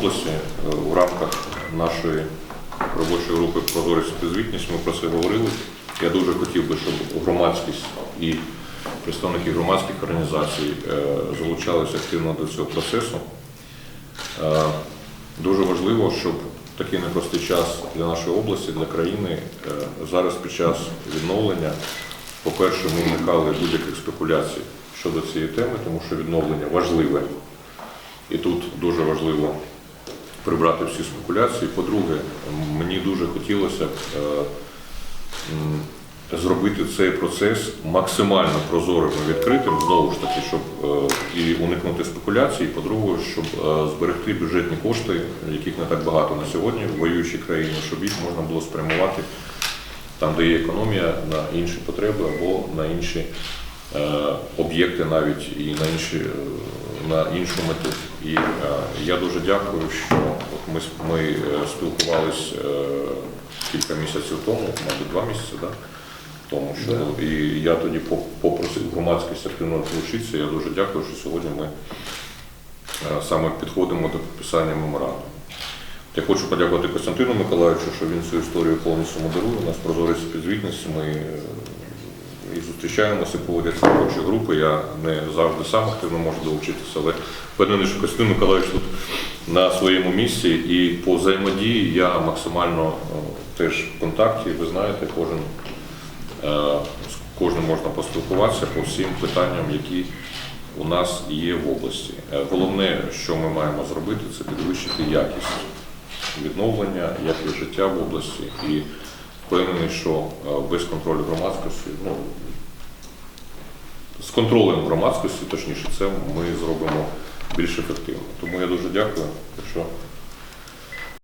області е, у рамках нашої робочої групи прозорість і звітність ми про це говорили. Я дуже хотів би, щоб громадськість і представники громадських організацій е, залучалися активно до цього процесу. Е, Дуже важливо, щоб такий непростий час для нашої області, для країни зараз під час відновлення, по-перше, ми уникали будь-яких спекуляцій щодо цієї теми, тому що відновлення важливе. І тут дуже важливо прибрати всі спекуляції. По-друге, мені дуже хотілося б е, зробити цей процес максимально прозорим і відкритим, знову ж таки, щоб е, і уникнути спекуляцій. По-друге, щоб е, зберегти бюджетні кошти, яких не так багато на сьогодні в воюючій країні, щоб їх можна було спрямувати там, де є економія, на інші потреби або на інші об'єкти, навіть і на інші на іншу мету. І е, я дуже дякую, що от ми, ми е, спілкувались е, кілька місяців тому, мабуть, два місяці, да? тому що і я тоді попросив громадськість активно долучитися. Я дуже дякую, що сьогодні ми саме підходимо до підписання меморандуму. Я хочу подякувати Костянтину Миколаївичу, що він цю історію повністю модерує. У нас прозорість підзвітність. Ми і зустрічаємося, поводяться робочі групи. Я не завжди сам активно можу долучитися, але впевнений, що Костянтин Миколаївич тут на своєму місці і по взаємодії я максимально е, теж в контакті. Ви знаєте, кожен е, з кожним можна поспілкуватися по всім питанням, які у нас є в області. Е, Головне, що ми маємо зробити, це підвищити якість відновлення, якість життя в області. І впевнений, що е, без контролю громадськості, ну з контролем громадськості, точніше, це ми зробимо більш ефективно. Тому я дуже дякую. Якщо